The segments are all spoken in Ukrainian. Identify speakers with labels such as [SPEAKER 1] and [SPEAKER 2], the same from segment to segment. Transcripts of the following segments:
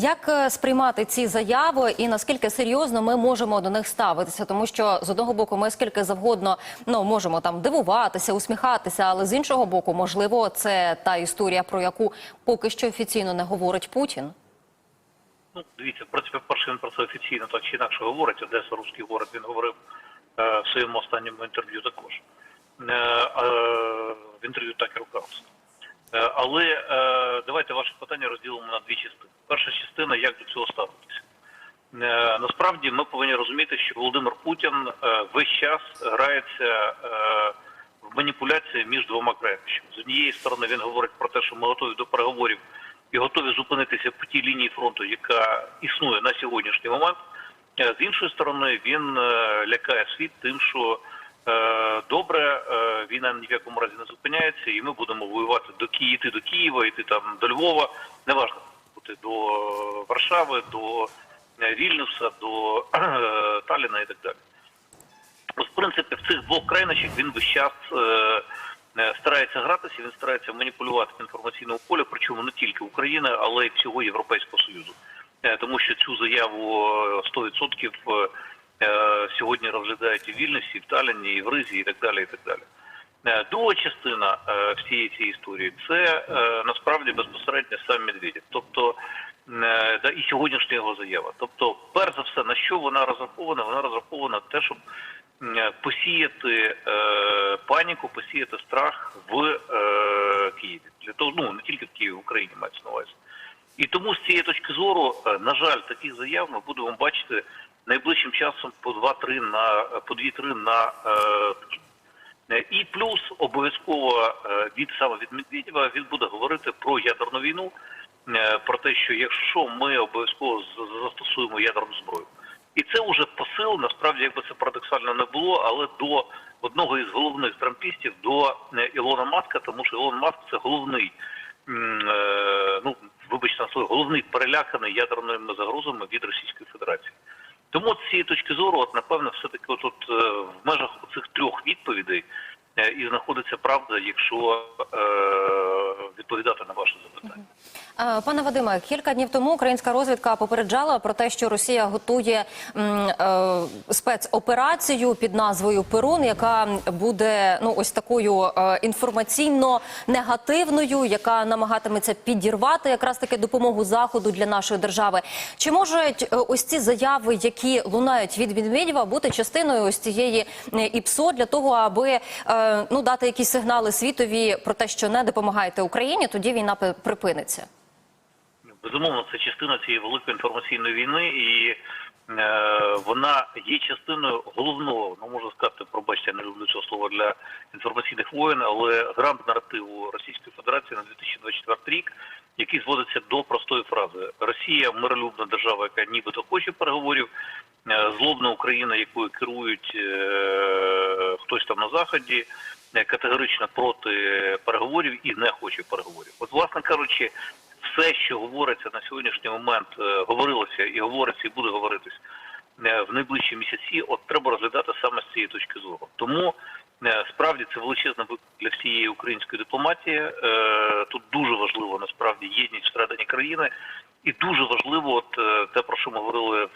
[SPEAKER 1] Як е, сприймати ці заяви і наскільки серйозно ми можемо до них ставитися? Тому що з одного боку ми скільки завгодно ну можемо там дивуватися, усміхатися, але з іншого боку, можливо, це та історія, про яку поки що офіційно не говорить Путін.
[SPEAKER 2] Ну, дивіться, в принципі, перше він про це офіційно так чи інакше говорить. Одеса русський город він говорив е, в своєму останньому інтерв'ю також. Е, е, в інтерв'ю Такеру Карлсону. Е, але е, давайте ваше питання розділимо на дві частини. Перша частина, як до цього ставитися. Е, насправді ми повинні розуміти, що Володимир Путін е, весь час грається е, в маніпуляції між двома крайнощами. З однієї сторони він говорить про те, що ми готові до переговорів і готові зупинитися по тій лінії фронту, яка існує на сьогоднішній момент. Е, З іншої сторони, він е, лякає світ тим, що е, добре, е, війна ні в якому разі не зупиняється, і ми будемо воювати до Ки... йти до Києва, йти там до Львова, неважно бути до Варшави, до е, Вільнюса, до е, Таліна і так далі. Ну, в принципі, в цих двох крайнощах він весь час е, е, старається гратися, він старається маніпулювати інформаційному полі, причому не тільки України, але й всього Європейського Союзу. Е, тому що цю заяву е, 100% е, е, сьогодні розглядають і в Вільнюсі, і в Таліні, і в Ризі, і так далі. І так далі. Е, Друга частина е, всієї цієї історії це е, насправді безпосередньо сам Медведєв. Тобто е, да, і сьогоднішня його заява. Тобто, перш за все, на що вона розрахована? Вона розрахована на те, щоб посіяти е, паніку, посіяти страх в е, Києві. Для того, ну не тільки в Києві, в Україні мається на увазі. І тому з цієї точки зору, е, на жаль, таких заяв ми будемо бачити найближчим часом по 2-3 на по 2-3 на е. І плюс обов'язково е, від саме від Медведєва він буде говорити про ядерну війну, е, про те, що якщо ми обов'язково застосуємо ядерну зброю, і це вже посил, насправді, якби це парадоксально не було, але до одного із головних трампістів, до е, Ілона Маска, тому що Ілон Маск це головний, ну вибачте на слово, головний переляканий ядерними загрозами від Російської Федерації. Тому з цієї точки зору, от напевно, все таки от, е, в межах цих трьох відповідей е, і знаходиться правда, якщо е, відповідати на ваше запитання.
[SPEAKER 1] Е, Пане Вадиме, кілька днів тому українська розвідка попереджала про те, що Росія готує е, спецоперацію під назвою Перун, яка буде ну ось такою е, інформаційно негативною, яка намагатиметься підірвати якраз таки допомогу заходу для нашої держави. Чи можуть ось ці заяви, які лунають від Медведєва, бути частиною ось цієї ІПСО для того, аби ну дати якісь сигнали світові про те, що не допомагаєте Україні, тоді війна припиниться.
[SPEAKER 2] Безумовно, це частина цієї великої інформаційної війни, і е, вона є частиною головного, ну можна сказати, пробачте, я не люблю цього слова для інформаційних воєн, але гранд наративу Російської Федерації на 2024 рік, який зводиться до простої фрази: Росія миролюбна держава, яка нібито хоче переговорів, е, злобна Україна, якою керують е, хтось там на заході. е, Категорично проти переговорів і не хоче переговорів. От, власне кажучи, все, що говориться на сьогоднішній момент, е, говорилося і говориться, і буде говоритись е, в найближчі місяці, от треба розглядати саме з цієї точки зору. Тому е, справді це величезна для всієї української дипломатії. Тут дуже важливо насправді єдність всередині країни, і дуже важливо, от те про що ми говорили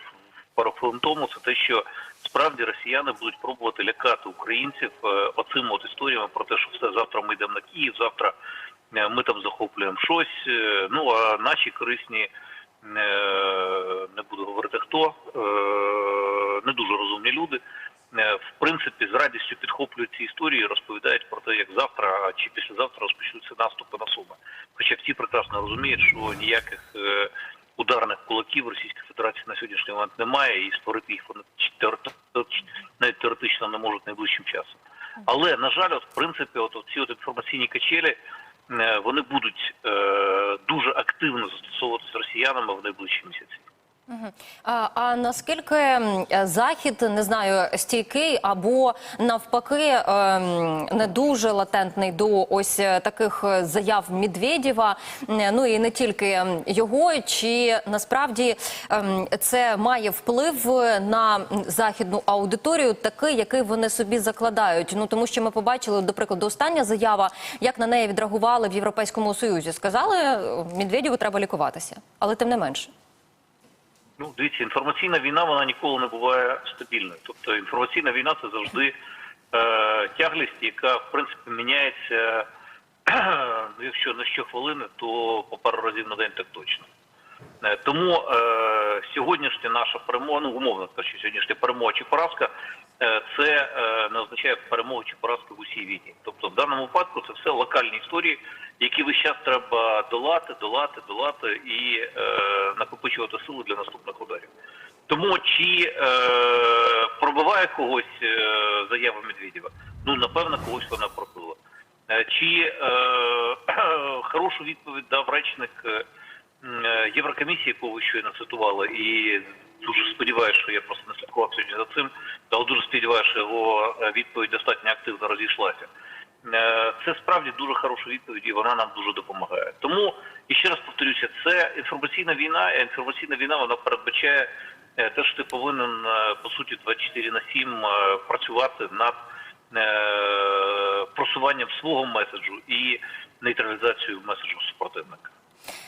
[SPEAKER 2] пару хвилин тому, це те, що справді росіяни будуть пробувати лякати українців оцими от історіями про те, що все завтра ми йдемо на Київ, завтра ми там захоплюємо щось. е, Ну а наші корисні е, не буду говорити хто, е, не дуже розумні люди. е, В принципі, з радістю підхоплюють ці історії, і розповідають про те, як завтра чи післязавтра розпочнуться наступи на Суми. Хоча всі прекрасно розуміють, що ніяких е, ударних кулаків Російської Федерації на сьогоднішній момент немає, і створити їх вони навіть теоретично не можуть найближчим часом. Але на жаль, от в принципі, от ці от інформаційні качелі е, вони будуть е, дуже активно застосовуватися росіянами в найближчі місяці.
[SPEAKER 1] А, наскільки захід не знаю стійкий або навпаки ем, не дуже латентний до ось е, таких е, заяв Медведєва, ну і не тільки його, чи насправді ем, це має вплив на західну аудиторію, такий, який вони собі закладають? Ну тому що ми побачили, до прикладу, остання заява, як на неї відреагували в Європейському Союзі. Сказали, Медведєву треба лікуватися, але тим не менше.
[SPEAKER 2] Ну, дивіться, інформаційна війна вона ніколи не буває стабільною. Тобто інформаційна війна це завжди е, тяглість, яка в принципі міняється, якщо не щохвилини, то по пару разів на день так точно. Е, Тому е, сьогоднішня наша перемога, ну умовно кажучи, сьогоднішня перемога чи поразка, це е, не означає перемогу чи поразку в усій війні. Тобто в даному випадку це все локальні історії, які весь час треба долати, долати, долати і е, накопичувати сили для наступних ударів. Тому чи е, пробиває когось е, заява Медведєва? Ну напевно, когось вона пробила. Е, Чи е, хорошу відповідь дав речник е, е, Єврокомісії, яку ви щойно цитували, і дуже сподіваюся, що я просто не слідкував сьогодні за цим, але дуже сподіваюся, що його е, відповідь достатньо активно розійшлася. Е, Це справді дуже хороша відповідь, і вона нам дуже допомагає. Тому і ще раз повторюся, це інформаційна війна. Інформаційна війна вона передбачає е, те, що ти повинен е, по суті 24 на 7 е, працювати над е, просуванням свого меседжу і нейтралізацією меседжу супротивника.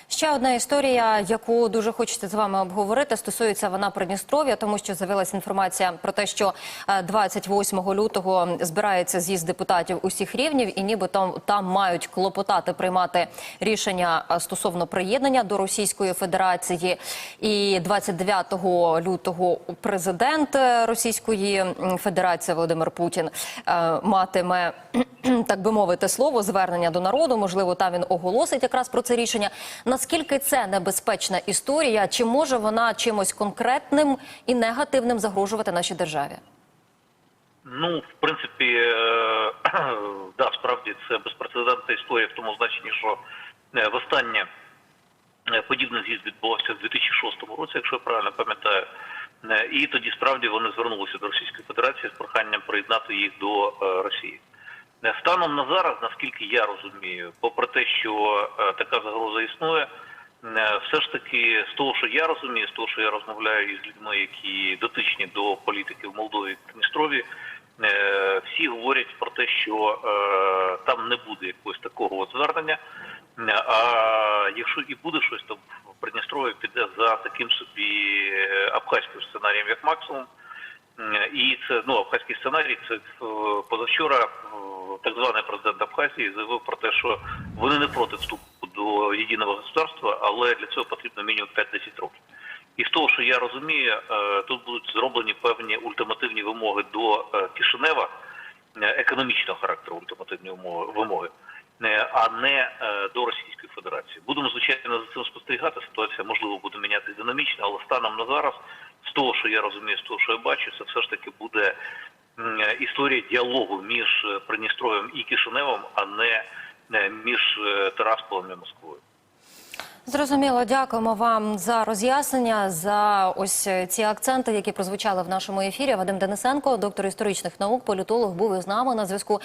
[SPEAKER 1] Ще одна історія, яку дуже хочеться з вами обговорити, стосується вона Придністров'я, тому що з'явилася інформація про те, що е, 28 лютого збирається з'їзд депутатів усіх рівнів, і нібито там мають клопотати приймати рішення е, стосовно приєднання до Російської Федерації. І 29 лютого президент е, Російської Федерації Володимир Путін е, матиме так би мовити слово звернення до народу. Можливо, там він оголосить якраз про це рішення. Наскільки це небезпечна історія? Чи може вона чимось конкретним і негативним загрожувати нашій державі?
[SPEAKER 2] Ну, в принципі, е, да, справді це безпрецедентна історія в тому значенні, що е, востаннє е, подібний з'їзд відбувався в 2006 році, якщо я правильно пам'ятаю. І тоді справді вони звернулися до Російської Федерації з проханням приєднати їх до Росії. Е, Станом на зараз, наскільки я розумію, попри те, що е, така загроза існує, е, все ж таки з того, що я розумію, з того, що я розмовляю із людьми, які дотичні до політики в Молдові і Дністрові, е, всі говорять про те, що там не буде якогось такого звернення. А якщо і буде щось, то в Придністров'ї піде за таким собі абхазьким сценарієм, як максимум. І це ну абхазький сценарій. Це позавчора так званий президент Абхазії заявив про те, що вони не проти вступу до єдиного государства, але для цього потрібно мінімум 5-10 років. І з того, що я розумію, е, тут будуть зроблені певні ультимативні вимоги до е, Кишинева, е, економічного характеру ультимативні вимоги, а не до Російської Федерації. Будемо звичайно за цим спостерігати. Ситуація можливо буде мінятися динамічно, але станом на зараз, з того, що я розумію, з того, що я бачу, це все ж таки буде історія діалогу між е, Придністров'ям і Кишиневом, а не е, між Тарасполем і Москвою.
[SPEAKER 1] Зрозуміло, дякуємо вам за роз'яснення за ось е, ці акценти, які прозвучали в нашому ефірі. Вадим Денисенко, доктор історичних наук, політолог, був із нами на зв'язку.